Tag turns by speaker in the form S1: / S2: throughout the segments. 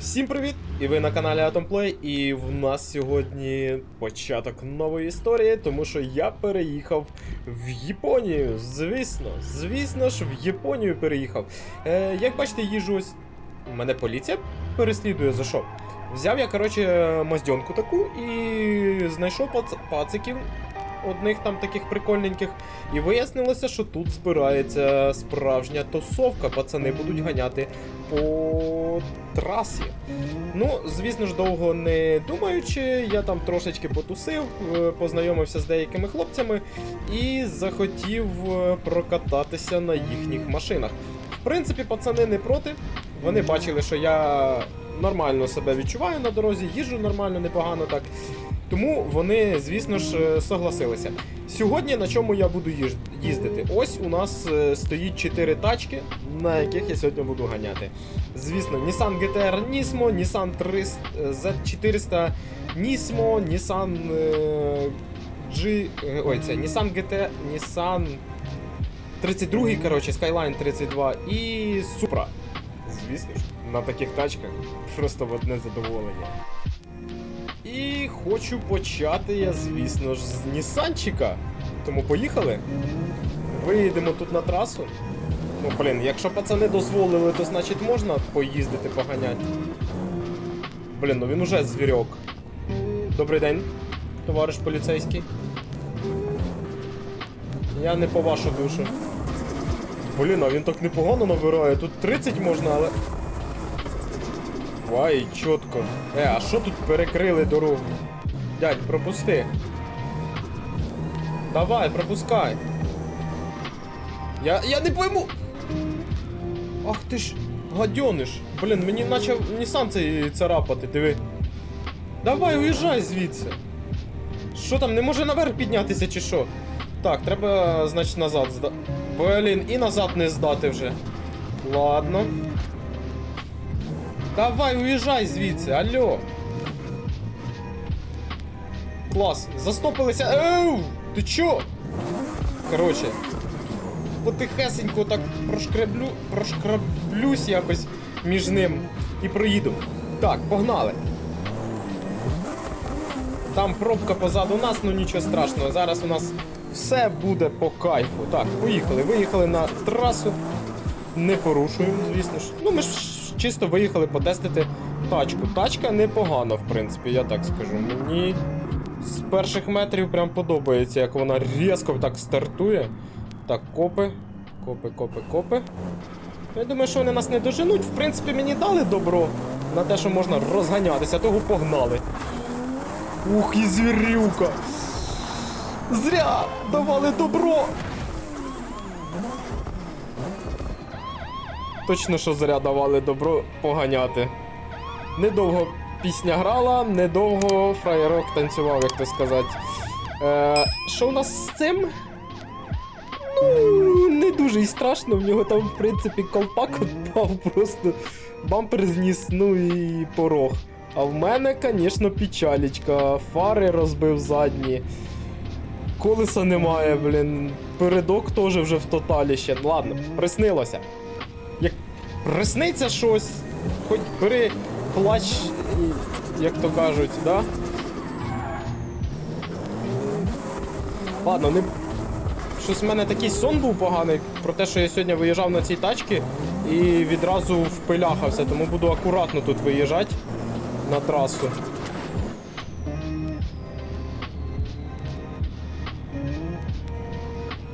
S1: Всім привіт! І ви на каналі Atomplay, і в нас сьогодні початок нової історії, тому що я переїхав в Японію. Звісно, звісно ж, в Японію переїхав. Е, як бачите, їжу ось. Мене поліція переслідує за що? Взяв я, коротше, маздьонку таку і знайшов пац... пациків, одних там таких прикольненьких. І вияснилося, що тут збирається справжня тусовка. Пацани будуть ганяти по трасі. Ну, звісно ж, довго не думаючи, я там трошечки потусив, е, познайомився з деякими хлопцями і захотів е, прокататися на їхніх машинах. В принципі, пацани не проти. Вони бачили, що я нормально себе відчуваю на дорозі, їжджу нормально, непогано так. Тому вони, звісно ж, е, согласилися. Сьогодні на чому я буду їздити? Ось у нас е, стоїть 4 тачки, на яких я сьогодні буду ганяти. Звісно, Nissan GTR Nismo, Nissan 300, е, Z400 Nismo, Nissan G. Ой, це Nissan GT, Nissan 32, коротше, Skyline 32 і Supra. Звісно ж, на таких тачках просто в одне задоволення. І хочу почати я, звісно ж, з Нісанчика. Тому поїхали. Виїдемо тут на трасу. Ну, блін, якщо пацани дозволили, то значить можна поїздити, поганяти. Блін, ну він уже звірьок. Добрий день, товариш поліцейський. Я не по вашу душу. Блін, а він так непогано набирає. Тут 30 можна, але. Вай, чітко. Е, а що тут перекрили дорогу? Дядь, пропусти. Давай, пропускай. Я. я не пойму. Ах ти ж, гадьониш. Блін, мені почав Нісан цей царапати, диви. Давай, уїжджай звідси. Що там, не може наверх піднятися чи що? Так, треба, значить, назад зда. Блін, і назад не здати вже. Ладно. Давай, уїжджай звідси, алло. Клас, застопилися. Еу! Ти чо? Короче, потихесенько так прошкреблю, прошкраблюсь якось між ним і проїду. Так, погнали. Там пробка позаду нас, ну нічого страшного. Зараз у нас все буде по кайфу. Так, поїхали. Виїхали на трасу. Не порушуємо, звісно ж. Ну, ми ж чисто виїхали потестити тачку. Тачка непогана, в принципі, я так скажу. Мені з перших метрів прям подобається, як вона різко так стартує. Так, копи, копи, копи, копи. Я думаю, що вони нас не доженуть. В принципі, мені дали добро на те, що можна розганятися, того погнали. Ух, і звірюка! Зря давали добро! Точно, що зря давали добро поганяти. Недовго пісня грала, недовго фраєрок танцював, як то сказати. Е, що у нас з цим? Ну, не дуже і страшно, в нього там, в принципі, колпак відпав, просто бампер зніс, ну і порог. А в мене, звісно, печалічка. Фари розбив задні. Колеса немає, блін. Передок теж вже в тоталі ще. Ладно, приснилося. Присниться щось, хоч бери плач, як то кажуть, да? Ладно, не. Щось в мене такий сон був поганий про те, що я сьогодні виїжджав на цій тачці і відразу впиляхався, тому буду акуратно тут виїжджати на трасу.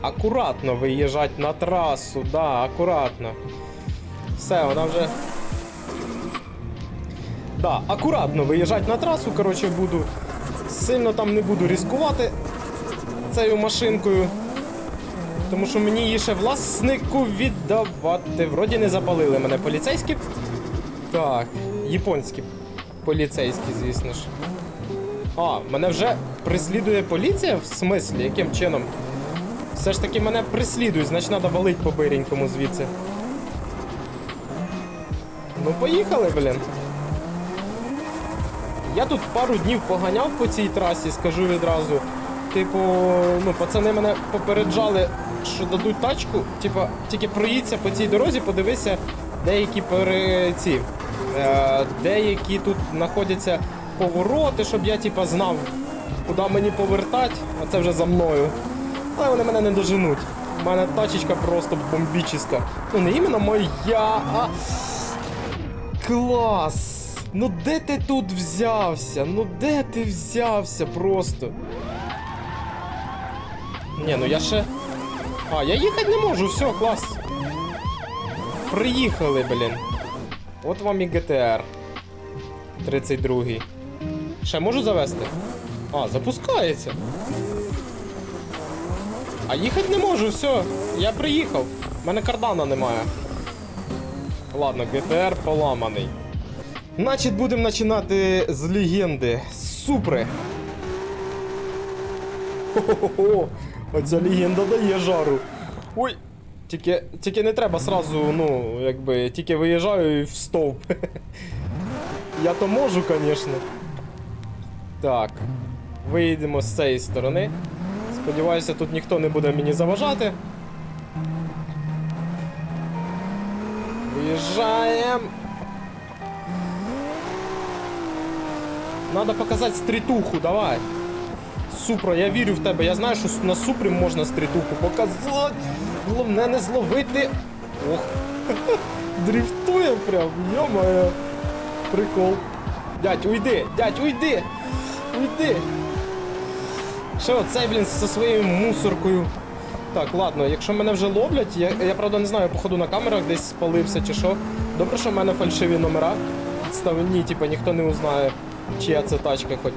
S1: Акуратно виїжджати на трасу, да, акуратно. Все, вона вже. Да, акуратно виїжджати на трасу, коротше, буду. Сильно там не буду ризикувати цією машинкою. Тому що мені її ще власнику віддавати. Вроді не запалили мене поліцейські. Так, японські поліцейські, звісно ж. А, мене вже прислідує поліція? В смислі, яким чином? Все ж таки мене прислідують, значить треба валить по биренькому звідси. Ну, поїхали, блін. Я тут пару днів поганяв по цій трасі, скажу відразу. Типу, ну, пацани мене попереджали, що дадуть тачку. Типу, тільки проїдься по цій дорозі, подивися деякі пере... ці Е, деякі тут знаходяться повороти, щоб я типа знав, куди мені повертати, а це вже за мною. Але вони мене не доженуть. У мене тачечка просто бомбічна. Ну не іменно моя, а. Клас! Ну де ти тут взявся? Ну де ти взявся просто? Ні, ну я ще. А, я їхати не можу, все, клас. Приїхали, блін. От вам і GTR. 32-й. Ще можу завести? А, запускається. А їхати не можу, все. Я приїхав. У мене кардана немає. Ладно, GTR поламаний. Значить, будемо починати з легенди. з Супри. Хо-хо-хо. Оця легенда дає жару. Ой. Тільки, тільки не треба сразу, ну, якби, тільки виїжджаю і в стовп. Я то можу, звісно. Так. Виїдемо з цієї сторони. Сподіваюся, тут ніхто не буде мені заважати. Виїжджаємо. Надо показати стрітуху, давай. Супра, я вірю в тебе. Я знаю, що на супрі можна стрітуху показати. Головне не зловити. Ох. Дрифтує прям, йо-моє. Прикол. Дядь, уйди, дядь, уйди! Уйди! Що, цей, блін, зі своєю мусоркою. Так, ладно, якщо мене вже ловлять, я, я правда не знаю, походу на камерах десь спалився чи що. Добре, що в мене фальшиві номера. Ставні, типа ніхто не узнає, чия це тачка хоч.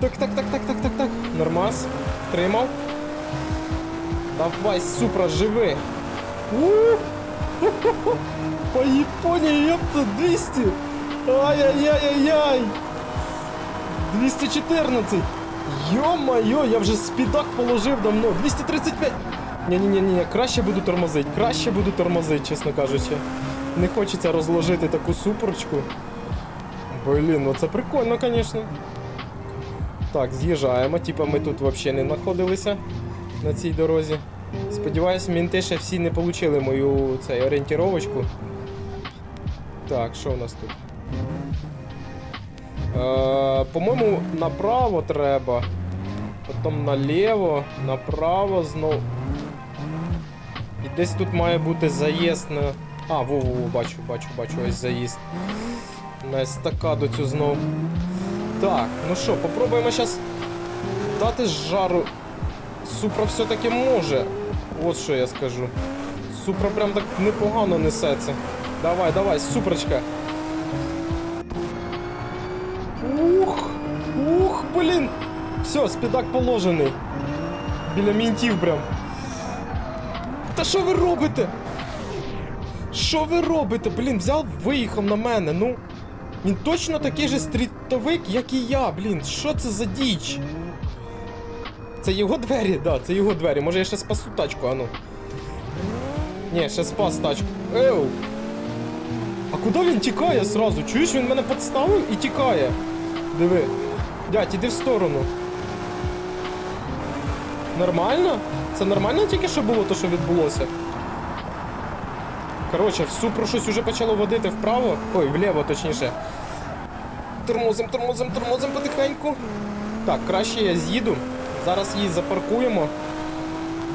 S1: Так, так, так, так, так, так, так. Нормас. Тримав. Давай, супра, живи. По Японії, ёпта, 200! Ай-яй-яй-яй-яй! 214! Йо-моє, я вже спідак положив давно. 235! Ні-ні-ні, краще буду тормозити, краще буду тормозити, чесно кажучи. Не хочеться розложити таку супорочку. Блін, ну це прикольно, звісно. Так, з'їжджаємо, типа ми тут взагалі не знаходилися на цій дорозі. Сподіваюсь, мінти ще всі не отримали мою цей, орієнтіровочку. Так, що у нас тут? Е, по-моєму, направо треба. Потім наліво, направо знов. І десь тут має бути заїзд на. А, во, во, во, бачу, бачу, бачу, ось заїзд. На естакаду цю знов. Так, ну що, попробуємо зараз дати жару. Супра все-таки може. От що я скажу. Супра прям так непогано несеться. Давай, давай, супрочка. Блін! Все, спідак положений. Біля мінтів прям. Та що ви робите? Що ви робите? Блін, взяв, виїхав на мене, ну. Він точно такий же стрітовик, як і я, блін. Що це за діч? Це його двері, да, це його двері. Може я ще спасу тачку, ану. Ні, ще спас тачку. Еу! А куди він тікає сразу? Чуєш, він мене підставив і тікає. Диви. Дядь, іди в сторону. Нормально? Це нормально тільки що було, то що відбулося? Коротше, в супру щось уже почало водити вправо. Ой, вліво, точніше. Тормозим, тормозим, тормозим потихеньку. Так, краще я з'їду. Зараз її запаркуємо.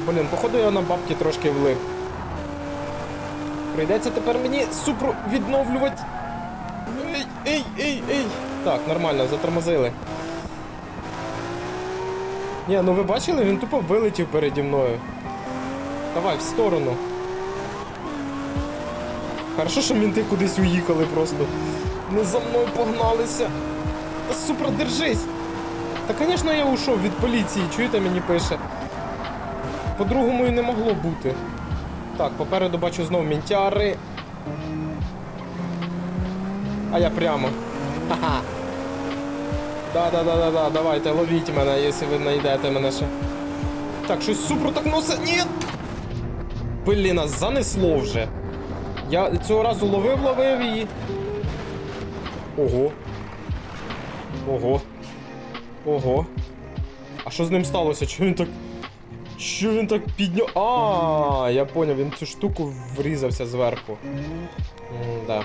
S1: Блін, походу я на бабки трошки влив. Прийдеться тепер мені супру відновлювати. Ей, ей, ей, ей. Так, нормально, затормозили. Ні, ну ви бачили, він тупо вилетів переді мною. Давай, в сторону. Хорошо, що мінти кудись уїхали просто. Не за мною погналися. Супер, держись! Та, звісно, я ушов від поліції, чуєте, мені пише. По-другому і не могло бути. Так, попереду бачу знов мінтяри. А я прямо. Ха-ха. Да-да-да-да-да, давайте, ловіть мене, якщо ви знайдете мене ще. Так, щось супер так носить. Ні! Блін, занесло вже. Я цього разу ловив, ловив і. Ого. Ого. Ого. А що з ним сталося? Чому він так Що він так підняв? А, я поняв, він цю штуку врізався зверху. Да.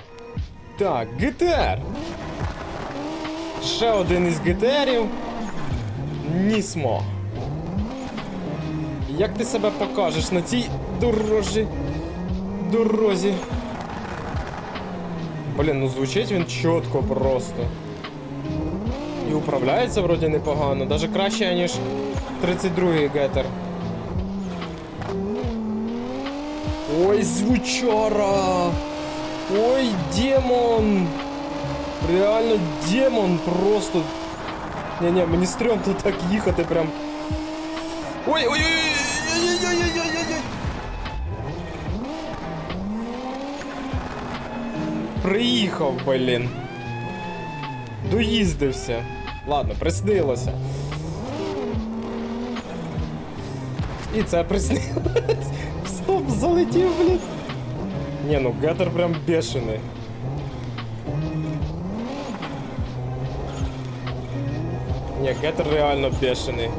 S1: Так, ГТР. Ще один із ГТРів. Нісмо. Як ти себе покажеш на цій дорожі? Дорозі. Блін, ну звучить він чітко просто. І управляється вроді непогано, даже краще, ніж 32-й гетер. Ой, звучара! Ой, демон! Реально демон просто. Не-не, мені стрьомно так їхати прям. Ой, ой, ой, ой, ой, ой, ой, ой, ой, ой. Приїхав, блін. Доїздився. Ладно, приснилося. І це приснилось. Стоп, залетів, блін. Ні, ну гетер прям бешений. Ні, гетер реально бешений.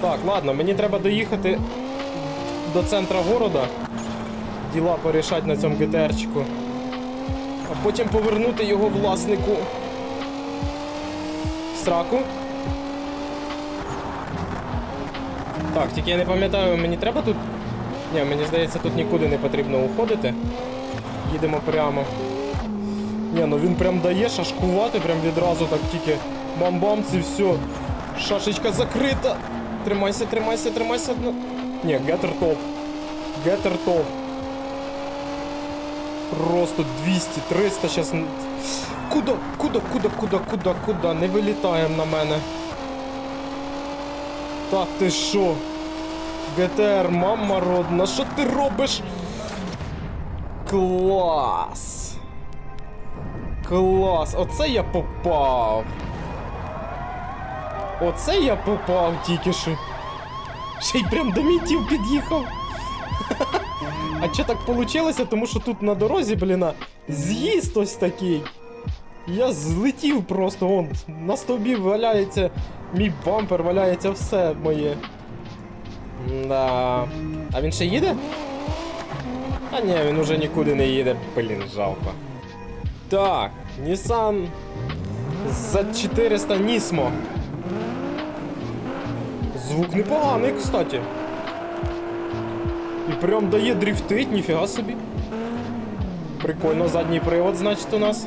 S1: Так, ладно, мені треба доїхати до центра города. Діла порішати на цьому ГТРчику. А потім повернути його власнику. Сраку. Так, тільки я не пам'ятаю, мені треба тут. Ні, мені здається, тут нікуди не потрібно уходити. Їдемо прямо. Ні, ну він прям дає шашкувати, прям відразу так тільки бам-бамц і все. Шашечка закрита. Тримайся, тримайся, тримайся. Ну... Ні, гетер топ. Гетер топ. Просто 200, 300 сейчас. Куда, куда, куда, куда, куда, куда? Не вилітаємо на мене. Та ти що? ГТР, мама родна, що ти робиш? Клас. Клас, оце я попав. Оце я попав тільки що. Ще й прям до мінтів під'їхав. А що так получилося? Тому що тут на дорозі, бліна, з'їзд ось такий. Я злетів просто, вон, на стовбі валяється мій бампер, валяється все моє. Да. А він ще їде? А ні, він уже нікуди не їде. Блін, жалко. Так, Nissan за 400 Nismo. Звук непоганий, кстати. І прям дає дрифтить, ніфіга собі. Прикольно, задній привод, значить, у нас.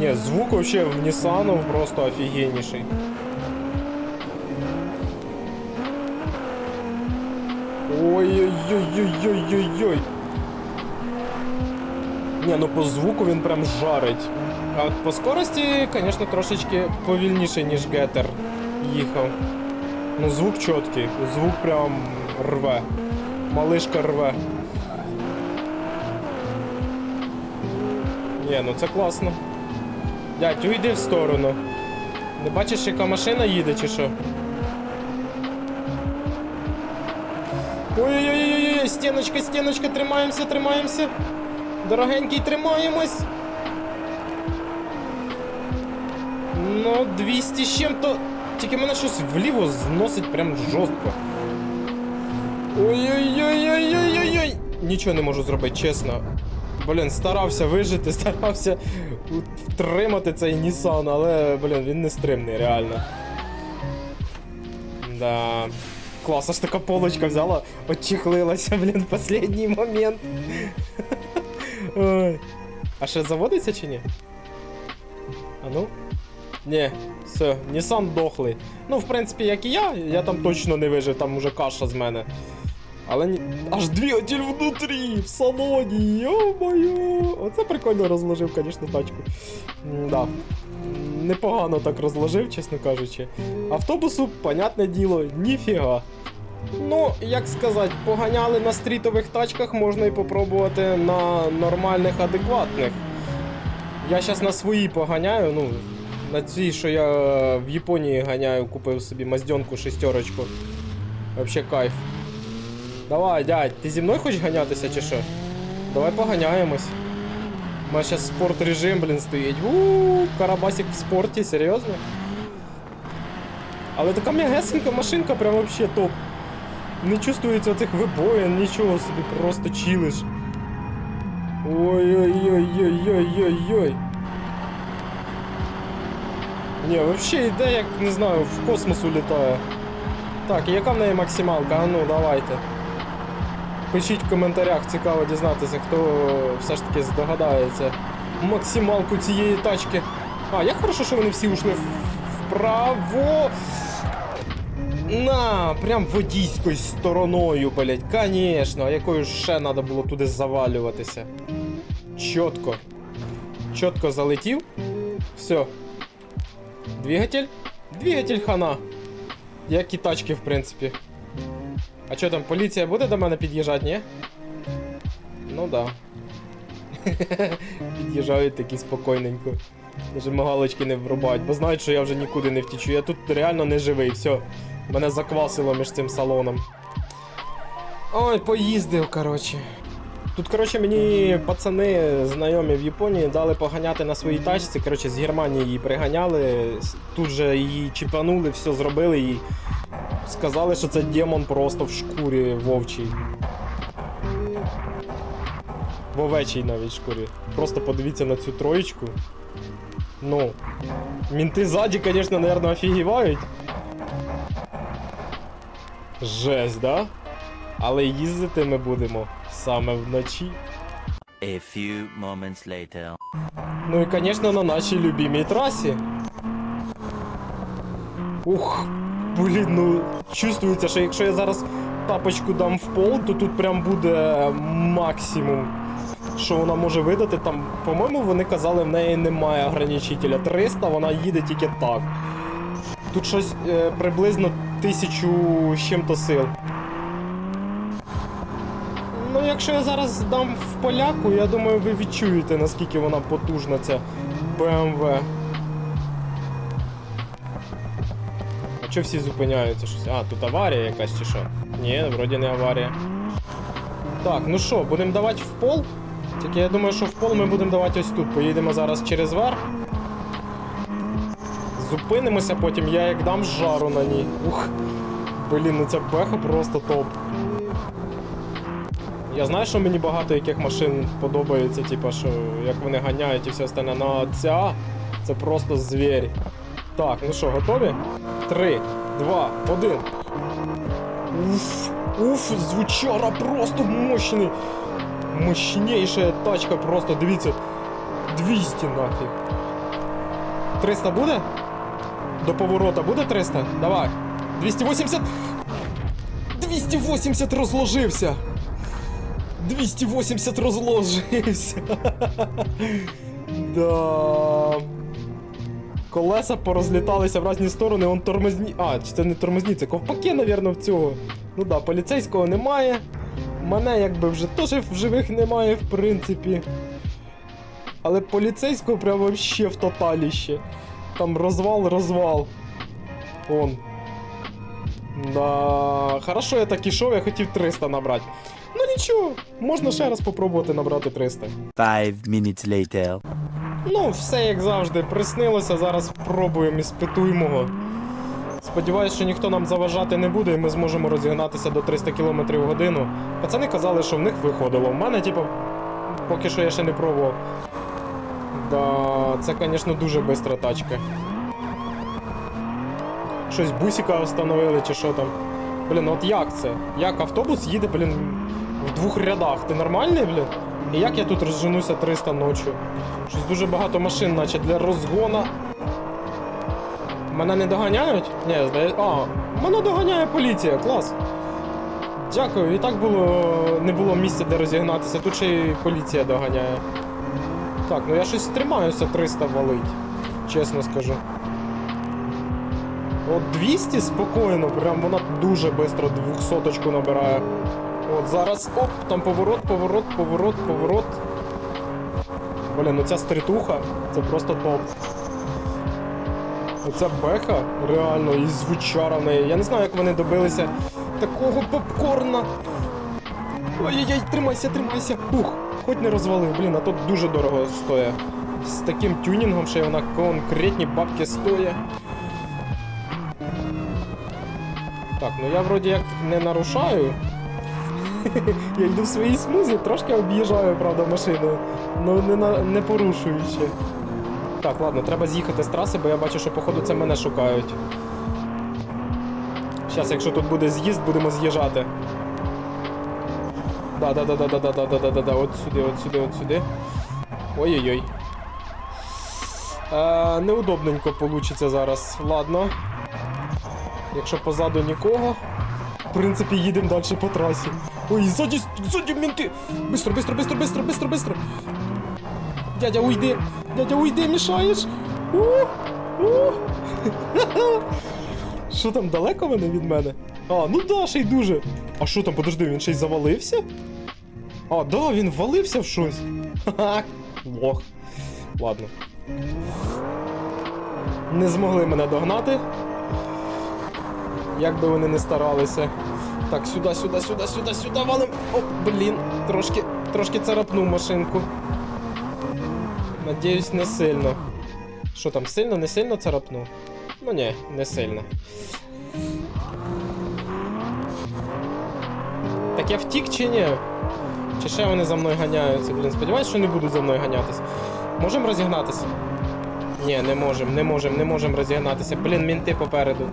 S1: Не, звук вообще в Nissan просто офігенніший. Ой-ой-ой-ой-ой-ой-ой. Не, ну по звуку він прям жарить. А от по скорості, звісно, трошечки повільніше, ніж Гетер їхав. Ну, звук чіткий, звук прям рве. Малишка рве. Ні, ну це класно. Дядь, уйди в сторону. Не бачиш, яка машина їде чи що? Ой-ой-ой, стіночка, стіночка, тримаємося, тримаємося. Дорогенький, тримаємось. Ну, 200 з чим-то. Тільки мене щось вліво зносить прям жорстко. Ой-ой-ой-ой-ой-ой-ой. Нічого не можу зробити, чесно. Блін, старався вижити, старався втримати цей Nissan, але, блін, він не стримний, реально. Да. Клас, аж така полочка взяла, отчехлилася, блін, в останній момент. А ще заводиться чи ні? А ну? Ні, все, Nissan дохлий. Ну, в принципі, як і я, я там точно не вижив, там уже каша з мене. Але ні... аж двигатель внутрі, в салоні, йо-моє. Оце прикольно розложив, звісно, тачку. Да. Непогано так розложив, чесно кажучи. Автобусу, понятне діло, ніфіга. Ну, як сказати, поганяли на стрітових тачках, можна і попробувати на нормальних, адекватних. Я зараз на свої поганяю, ну, на цій, що я в Японії ганяю, купив собі маздьонку шестерочку. Вообще кайф. Давай, дядь, ти зі мною хочеш ганятися чи що? Давай поганяємось. У мене зараз спорт режим, блін, стоїть. Ууу, карабасик в спорті, серйозно? Але така м'ягесенька машинка, прям вообще топ. Не чувствується цих вибоїн, нічого собі, просто чилиш. Ой-ой-ой-ой-ой-ой-ой. Ні, вообще йде, як не знаю, в космос улітає. Так, яка в неї максималка? А ну, давайте. Пишіть в коментарях, цікаво дізнатися, хто все ж таки здогадається максималку цієї тачки. А, як хорошо, що вони всі ушли вправо. На, прям водійською стороною, блять. Конечно, а якою ще треба було туди завалюватися. Чітко. Чітко залетів. Все. Двигатель? Двигатель хана. Як і тачки, в принципі. А що там, поліція буде до мене під'їжджати, ні? Ну да. Під'їжджають такі спокійненько. Даже мигалочки не врубають, бо знають, що я вже нікуди не втічу. Я тут реально не живий, все. Мене заквасило між цим салоном. Ой, поїздив, коротше. Тут, коротше, мені пацани знайомі в Японії дали поганяти на своїй тачці. Коротше, з Германії її приганяли, тут же її чіпанули, все зробили і сказали, що це демон просто в шкурі вовчій. В овечій навіть шкурі. Просто подивіться на цю троєчку. Ну. Мінти ззаді, звісно, наверное, офігівають. Жесть, да? Але їздити ми будемо саме вночі.
S2: A few moments later.
S1: Ну і, звісно, на нашій любимій трасі. Ух, блін, ну чувствується, що якщо я зараз тапочку дам в пол, то тут прям буде максимум. Що вона може видати там, по-моєму, вони казали, в неї немає ограничителя 300, вона їде тільки так. Тут щось е, приблизно тисячу з чим-то сил. Якщо я зараз дам в поляку, я думаю, ви відчуєте, наскільки вона потужна, ця BMW. А чого всі зупиняються? Щось? А, тут аварія якась чи що? Ні, вроді не аварія. Так, ну що, будемо давати в пол? Тільки я думаю, що в пол ми будемо давати ось тут. Поїдемо зараз через верх. Зупинимося потім, я як дам жару на ній. Ух. Блін, ну ця беха просто топ. Я знаю, що мені багато яких машин подобається, типа, що як вони ганяють і все остальне, але ця це просто звір. Так, ну що, готові? Три, два, один. Уф, уф, звучара просто мощний. Мощніша тачка просто, дивіться. 200 нафіг. 300 буде? До поворота буде 300? Давай. 280. 280 розложився. 280 розложився. да. Колеса порозліталися в різні сторони, он тормозні. А, чи це не тормозні, це ковпаки, навірно, в цього. Ну да, поліцейського немає. Мене якби вже теж в живих немає, в принципі. Але поліцейського прям вообще в тоталіще. Там розвал, розвал. Он. Да, хорошо, я так ішов, я хотів 300 набрати. Ну нічого, можна ще раз попробувати набрати 300.
S2: Five minutes later.
S1: Ну, все як завжди, приснилося, зараз пробуємо і спитуємо. Сподіваюсь, що ніхто нам заважати не буде, і ми зможемо розігнатися до 300 км в годину. Пацани казали, що в них виходило. В мене, типу, поки що я ще не пробував. Да, це, звісно, дуже бистра тачка. Щось бусика встановили чи що там. Блін, от як це? Як автобус їде, блін, в двох рядах. Ти нормальний, блін? І як я тут розженуся 300 ночі? Щось дуже багато машин, наче для розгона. Мене не доганяють? Ні, здається. А, мене доганяє поліція, клас. Дякую, і так було не було місця, де розігнатися. Тут ще й поліція доганяє. Так, ну я щось тримаюся 300 валить, чесно скажу. От 200 спокійно, прям вона дуже швидко 200 набирає. От зараз, оп, там поворот, поворот, поворот, поворот. Блін, ну ця стрітуха, це просто топ. Оця беха, реально, і звучара в неї. Я не знаю, як вони добилися такого попкорна. Ой-ой-ой, тримайся, тримайся. Ух, хоч не розвалив, блін, а тут дуже дорого стоїть. З таким тюнінгом, що й вона конкретні бабки стоїть. Так, ну я вроді як не нарушаю. я йду в своїй смузі, трошки об'їжджаю, правда, машину. Ну не, на, не порушуючи. Так, ладно, треба з'їхати з траси, бо я бачу, що походу це мене шукають. Зараз, якщо тут буде з'їзд, будемо з'їжджати. Да, да, да, да, да, да, да, да, да, да, да, от сюди, от сюди, от сюди. Ой-ой-ой. Е, неудобненько получиться зараз. Ладно. Якщо позаду нікого. В принципі, їдемо далі по трасі. Ой, ззаді, ззаді мінти! Бистро, бистро, бистро, бистро, бистро, бистро. Дядя, уйди! Дядя, уйди, мішаєш! Що там далеко вони від мене? А, ну да, ще й дуже. А що там, подожди, він ще й завалився? А, да, він валився в щось. Ха-ха, лох. Ладно. Не змогли мене догнати. Як би вони не старалися. Так, сюди, сюди, сюди, сюди, сюди валим. О, блін, трошки, трошки царапнув машинку. Надіюсь, не сильно. Що там, сильно, не сильно царапнув? Ну ні, не сильно. Так я втік чи ні? Чи ще вони за мною ганяються? Блін, сподіваюсь, що не будуть за мною ганятися. Можемо розігнатися? Ні, не можемо, не можемо, не можемо розігнатися. Блін, мінти попереду.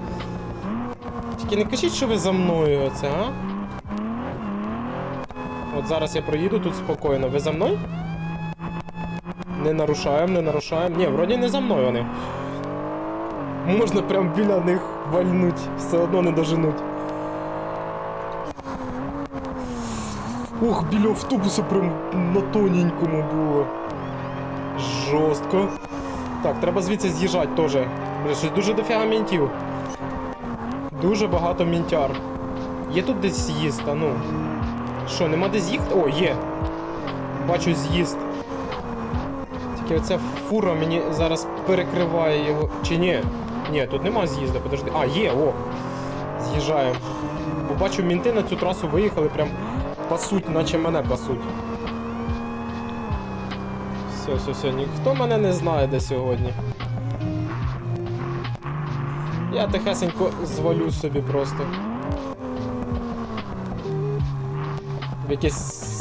S1: Тільки не кажіть, що ви за мною оце, а? От зараз я проїду тут спокійно. Ви за мною? Не нарушаємо, не нарушаємо. Ні, вроді не за мною вони. Можна прям біля них вальнуть, все одно не доженуть. Ох, біля автобуса прям на тоненькому було. Жорстко. Так, треба звідси з'їжджати теж. Щось дуже дофіга мінтів. Дуже багато мінтяр. Є тут десь з'їзд, а ну. Що, нема де з'їхати? О, є. Бачу з'їзд. Тільки оця фура мені зараз перекриває його. Чи ні? Ні, тут нема з'їзду, подожди. А, є, о! З'їжджаємо. Бо бачу, мінти на цю трасу виїхали, прям пасуть, наче мене пасуть. Все, все, все, ніхто мене не знає де сьогодні. Я тихесенько звалю собі просто. В якесь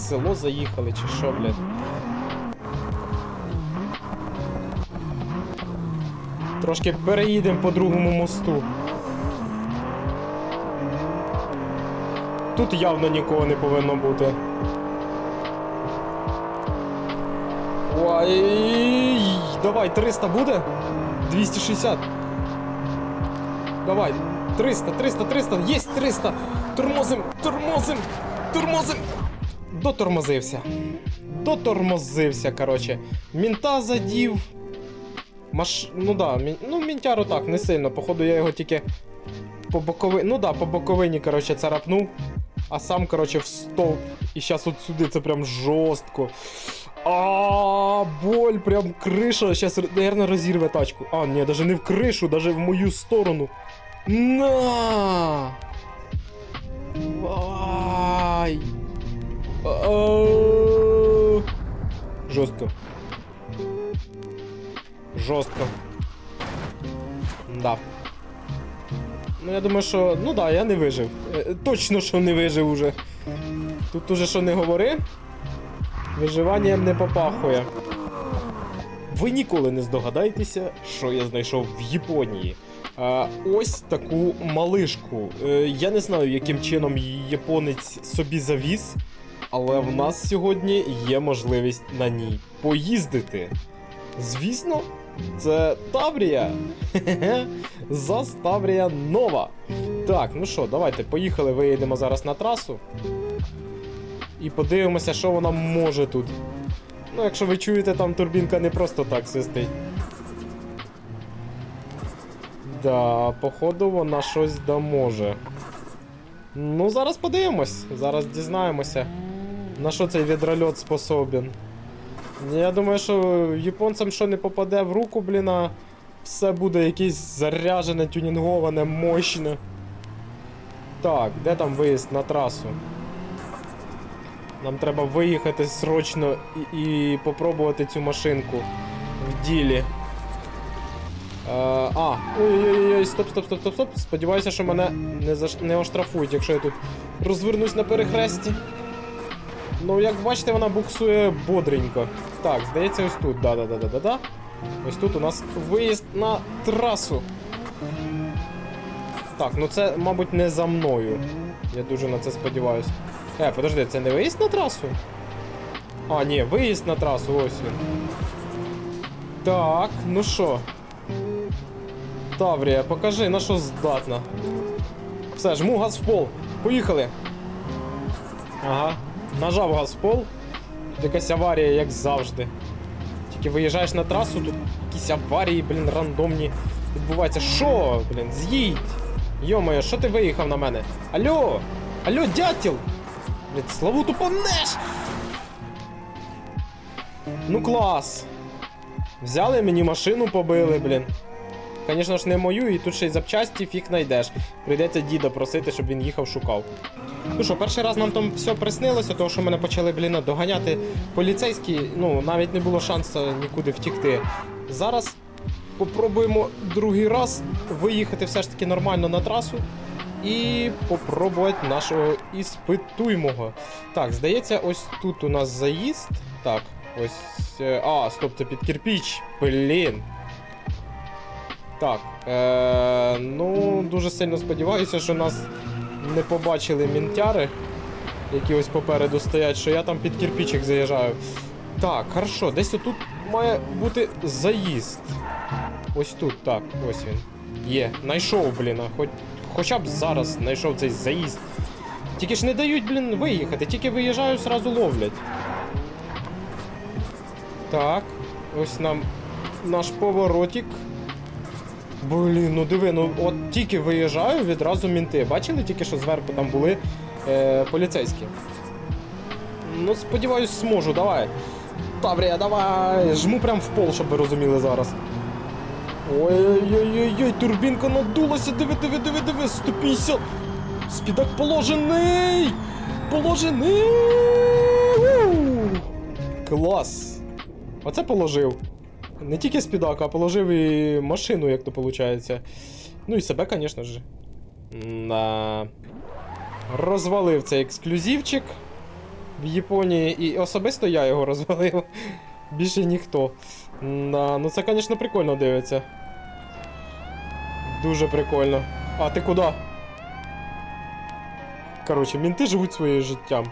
S1: село заїхали, чи що, блядь. Трошки переїдемо по другому мосту. Тут явно нікого не повинно бути. Ой, давай, 300 буде? 260. Давай, 300, 300, 300, єсть 300! Тормозим, тормозим, тормозим! Дотормозився. Дотормозився, короче. Мінта задів. Маш... Ну да, мін... ну мінтяру так, не сильно. Походу я його тільки по боковині. Ну да, по боковині, короче, царапнув. А сам, короче, в стовп. І зараз от сюди це прям жорстко. А, боль, прям криша. Сейчас, наверное, розірве тачку. А, ні, даже не в кришу, даже в мою сторону. На! Ау! Жорстко. Жорстко. Да. Ну, я думаю, що. Ну да, я не вижив. Е, Точно, що не вижив уже. Тут уже що не говори. Виживанням не попахує. Ви ніколи не здогадаєтеся, що я знайшов в Японії. А, ось таку малишку. Е, я не знаю, яким чином японець собі завіз, але в нас сьогодні є можливість на ній поїздити. Звісно, це Таврія. Зас Таврія нова. Так, ну що, давайте поїхали, виїдемо зараз на трасу. І подивимося, що вона може тут. Ну, якщо ви чуєте, там турбінка не просто так свистить. Да, походу вона щось да може. Ну, зараз подивимось, зараз дізнаємося, на що цей відрольот способен. Я думаю, що японцям що не попаде в руку, блін, а все буде якесь заряжене, тюнінговане, мощне. Так, де там виїзд на трасу? Нам треба виїхати срочно і, і попробувати цю машинку в ділі. а, ой-ой-ой, стоп, стоп, стоп, стоп, стоп. Сподіваюся, що мене не, заш... не оштрафують, якщо я тут розвернусь на перехресті. Ну, як бачите, вона буксує бодренько. Так, здається, ось тут. Да-да-да-да-да-да. Ось тут у нас виїзд на трасу. Так, ну це, мабуть, не за мною. Я дуже на це сподіваюся. Е, подожди, це не виїзд на трасу? А, ні, виїзд на трасу, ось він. Так, ну що? Таврія, покажи, на що здатна. Все, жму газ в пол. Поїхали. Ага. Нажав газ в пол. Якась аварія, як завжди. Тільки виїжджаєш на трасу, тут якісь аварії, блін, рандомні відбуваються. Що, блін, з'їдь! Йо-моє, що ти виїхав на мене? Алло! Алло, дятел! Блін, славу тупонеш! Ну клас! Взяли мені машину побили, блін. Звісно ж, не мою, і тут ще й запчасті фіг знайдеш. Прийдеться діда просити, щоб він їхав шукав. Ну що, перший раз нам там все приснилося, тому що мене почали, блін, доганяти поліцейські, ну, навіть не було шансу нікуди втікти. Зараз попробуємо другий раз виїхати все ж таки нормально на трасу і попробувати нашого іспитуємого. Так, здається, ось тут у нас заїзд. Так, ось. е, А, стоп, це під кирпіч. Блін. Так. Е, ну, дуже сильно сподіваюся, що нас не побачили мінтяри, які ось попереду стоять, що я там під кирпичик заїжджаю. Так, хорошо, десь отут має бути заїзд. Ось тут, так, ось він. Є. Найшов, блін, а хоч, хоча б зараз знайшов цей заїзд. Тільки ж не дають, блін, виїхати, тільки виїжджаю, сразу ловлять. Так, ось нам наш поворотик. Блін, ну диви, ну от тільки виїжджаю, відразу мінти. Бачили тільки, що зверху там були е, поліцейські. Ну, сподіваюсь, зможу, давай. Таврія, давай! Жму прям в пол, щоб ви розуміли зараз. Ой-ой-ой, турбінка надулася, диви, диви, диви, диви, 150. Спідак положений! Положений! Клас! Оце положив. Не тільки спідак, а положив і машину, як то виходить. Ну і себе, звісно ж. На... Розвалив цей ексклюзивчик в Японії, і особисто я його розвалив. Більше ніхто. На... Ну це, звісно, прикольно дивиться. Дуже прикольно. А ти куди? Коротше, мінти живуть своїм життям.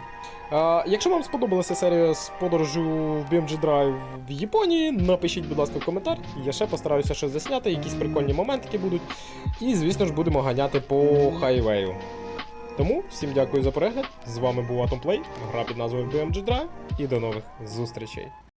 S1: А, якщо вам сподобалася серія з подорожу в BMG Drive в Японії, напишіть, будь ласка, в коментар. Я ще постараюся щось засняти, якісь прикольні моментики будуть. І, звісно ж, будемо ганяти по хайвею. Тому всім дякую за перегляд. З вами був AtomPlay, гра під назвою BMG Drive, і до нових зустрічей.